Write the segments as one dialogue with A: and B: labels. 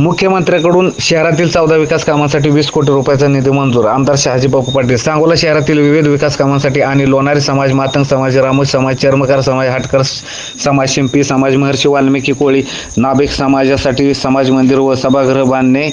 A: मुख्यमंत्र्यांकडून शहरातील चौदा विकास कामांसाठी वीस कोटी रुपयाचा निधी मंजूर. आमदार शहाजी बापू पाटील. सांगोला शहरातील विविध विकास कामांसाठी आणि लोणारी समाज मातंग समाज रामोज समाज चर्मकार समाज हाटकर समाज शिंपी समाज महर्षी वाल्मिकी कोळी नाभिक समाजासाठी समाज मंदिर व सभागृह बांधणे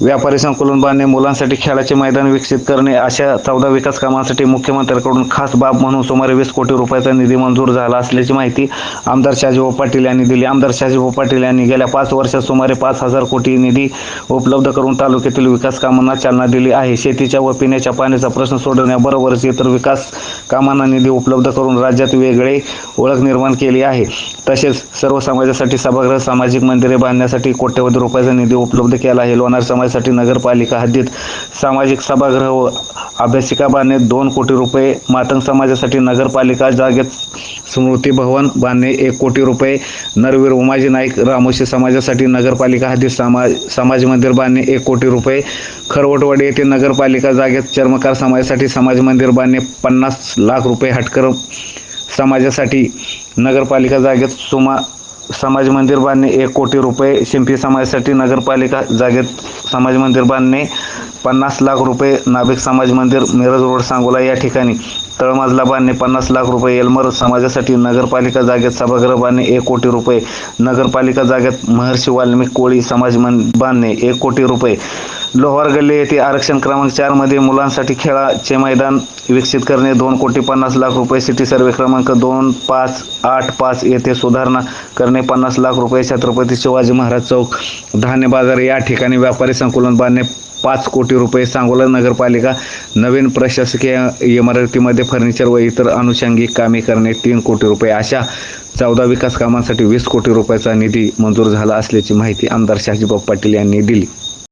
A: व्यापारी संकुलन बांधणे मुलांसाठी खेळाचे मैदान विकसित करणे अशा चौदा विकास कामांसाठी मुख्यमंत्र्यांकडून खास बाब म्हणून सुमारे वीस कोटी रुपयाचा निधी मंजूर झाला असल्याची माहिती आमदार शाजीभाऊ पाटील यांनी दिली. आमदार शाजीभाऊ पाटील यांनी गेल्या पाच वर्षात सुमारे पाच हजार कोटी निधी उपलब्ध करून तालुक्यातील विकास कामांना चालना दिली आहे. शेतीच्या व पिण्याच्या पाण्याचा प्रश्न सोडवण्याबरोबरच इतर विकास कामांना निधी उपलब्ध करून राज्यात वेगळे ओळख निर्माण केली आहे. तसेच सर्व समाजासाठी सभागृह सामाजिक मंदिरे बांधण्यासाठी कोट्यवधी रुपयाचा निधी उपलब्ध केला आहे. लोणार समाज समाजासाठी नगरपालिका हद्दीत सामाजिक सभागृह व अभ्यासिका बांधणे दोन कोटी रुपये मातंग समाजासाठी नगरपालिका जागेत स्मृती भवन बांधणे एक कोटी रुपये नरवीर उमाजी नाईक रामोशी समाजासाठी नगरपालिका हद्दीत समाज समाज मंदिर बांधणे एक कोटी रुपये खरवटवाडी येथे नगरपालिका जागेत चर्मकार समाजासाठी समाज मंदिर बांधणे पन्नास लाख रुपये हटकर समाजासाठी नगरपालिका जागेत सुमा समाज मंदिर बांधणे एक कोटी रुपये शिंपी समाजासाठी नगरपालिका जागेत समाज मंदिर बांधणे पन्नास लाख रुपये नाभिक समाज मंदिर मिरज रोड सांगोला या ठिकाणी. तळमजला बांधणे पन्नास लाख रुपये एल्मर समाजासाठी नगरपालिका जागेत सभागृह बांधणे एक कोटी रुपये नगरपालिका जागेत महर्षी वाल्मिक कोळी समाज मन बांधणे एक कोटी रुपये लोहार गल्ली येथे आरक्षण क्रमांक चारमध्ये मुलांसाठी खेळाचे मैदान विकसित करणे दोन कोटी पन्नास लाख रुपये सिटी सर्वे क्रमांक दोन पाच आठ पाच येथे सुधारणा करणे पन्नास लाख रुपये छत्रपती शिवाजी महाराज चौक धान्य बाजार या ठिकाणी व्यापारी संकुलन बांधणे पाच कोटी रुपये सांगोला नगरपालिका नवीन प्रशासकीय इमारतीमध्ये फर्निचर व इतर अनुषंगिक कामे करणे तीन कोटी रुपये अशा चौदा विकास कामांसाठी वीस कोटी रुपयाचा निधी मंजूर झाला असल्याची माहिती आमदार शहाजीबाब पाटील यांनी दिली.